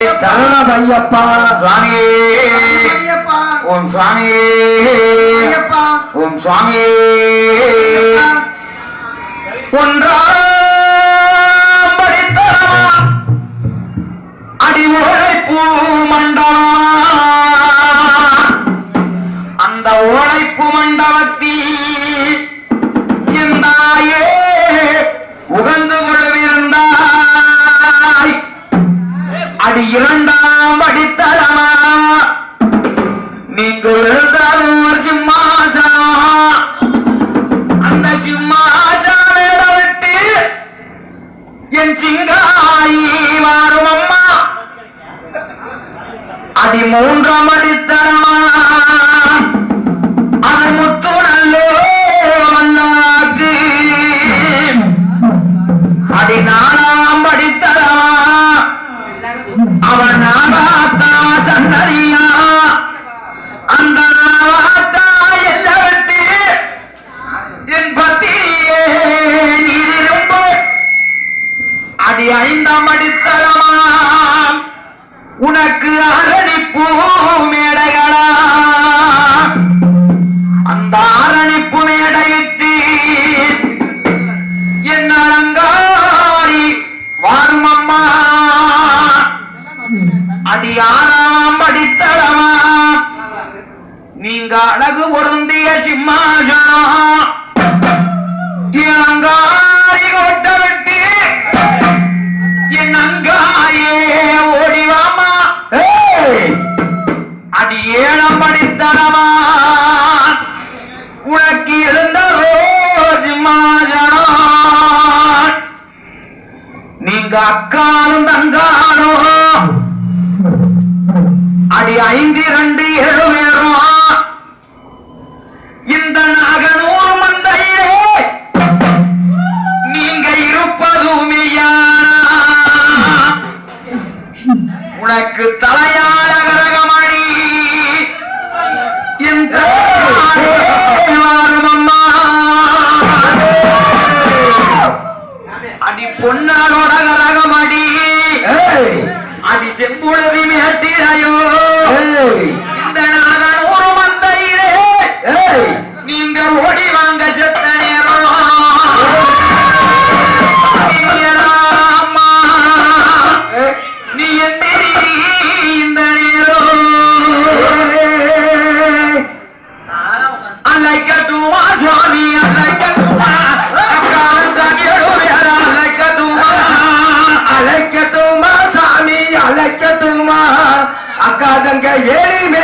சரணம் ஐயப்பா சுவாமியே. ஐயப்பா ஓம் சுவாமியே. ஓம் சுவாமியே. ஒன்றாம் படித்தரமா அடி உழைப்பு மண்டலம் அந்த உழைப்பு மண்டபத்தில் இரண்டாம் அடித்தளமா நீங்கள் எழுதாலும் ஒரு சிம்மாசனம் அந்த சிம்மாசனம் விட்டு என் சிங்காயி வாரும் அம்மா. அடி மூன்றாம் அடித்தளமா நானாம் அடித்தளமா? நீங்க அழகு பொருந்திய சிம்மாசனம் அங்காரி கொட்ட விட்டு என் அங்காயே ஓடிவாமா? அடி ஏழாம் படித்தளமா உனக்கு இருந்ததோ சிம்மாசனம் நீங்க அக்காலும் தங்கானோ? அடி ஐந்து இரண்டு ஏழு இந்த நாகனூர் மந்தையிலே நீங்க இருப்பதுமையா உனக்கு தலையாள கரகமணி இந்த அடி பொன்னானோட அழைக்கட்டுமா சாமி அழைக்கட்டுமா அக்கா தங்க ஏறி